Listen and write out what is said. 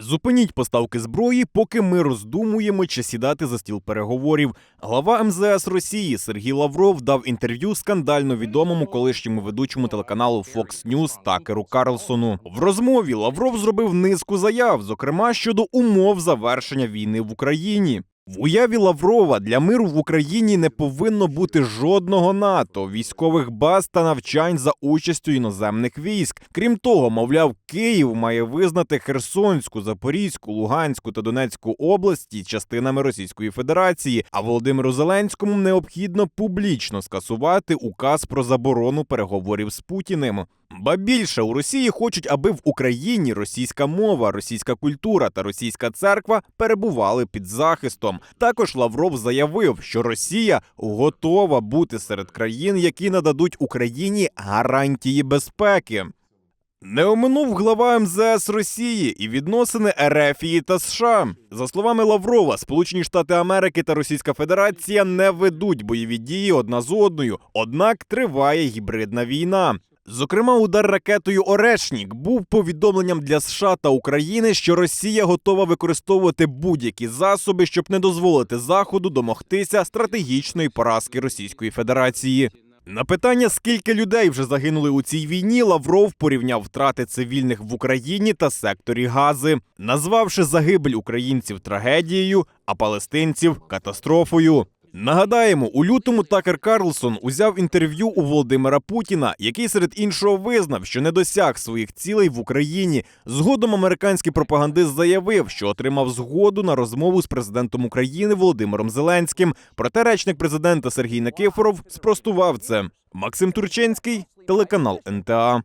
Зупиніть поставки зброї, поки ми роздумуємо чи сідати за стіл переговорів. Глава МЗС Росії Сергій Лавров дав інтерв'ю скандально відомому колишньому ведучому телеканалу Fox News Такеру Карлсону. В розмові Лавров зробив низку заяв, зокрема щодо умов завершення війни в Україні. В уяві Лаврова для миру в Україні не повинно бути жодного НАТО, військових баз та навчань за участю іноземних військ. Крім того, мовляв, Київ має визнати Херсонську, Запорізьку, Луганську та Донецьку області частинами Російської Федерації. А Володимиру Зеленському необхідно публічно скасувати указ про заборону переговорів з Путіним. Ба більше у Росії хочуть, аби в Україні російська мова, російська культура та російська церква перебували під захистом. Також Лавров заявив, що Росія готова бути серед країн, які нададуть Україні гарантії безпеки. Не оминув глава МЗС Росії і відносини Ерефії та США. За словами Лаврова, Сполучені Штати Америки та Російська Федерація не ведуть бойові дії одна з одною, однак триває гібридна війна. Зокрема, удар ракетою Орешнік був повідомленням для США та України, що Росія готова використовувати будь-які засоби, щоб не дозволити Заходу домогтися стратегічної поразки Російської Федерації. На питання, скільки людей вже загинули у цій війні, Лавров порівняв втрати цивільних в Україні та секторі Гази, назвавши загибель українців трагедією, а палестинців катастрофою. Нагадаємо, у лютому Такер Карлсон узяв інтерв'ю у Володимира Путіна, який серед іншого визнав, що не досяг своїх цілей в Україні. Згодом американський пропагандист заявив, що отримав згоду на розмову з президентом України Володимиром Зеленським. Проте речник президента Сергій Никифоров спростував це. Максим Турченський, телеканал НТА.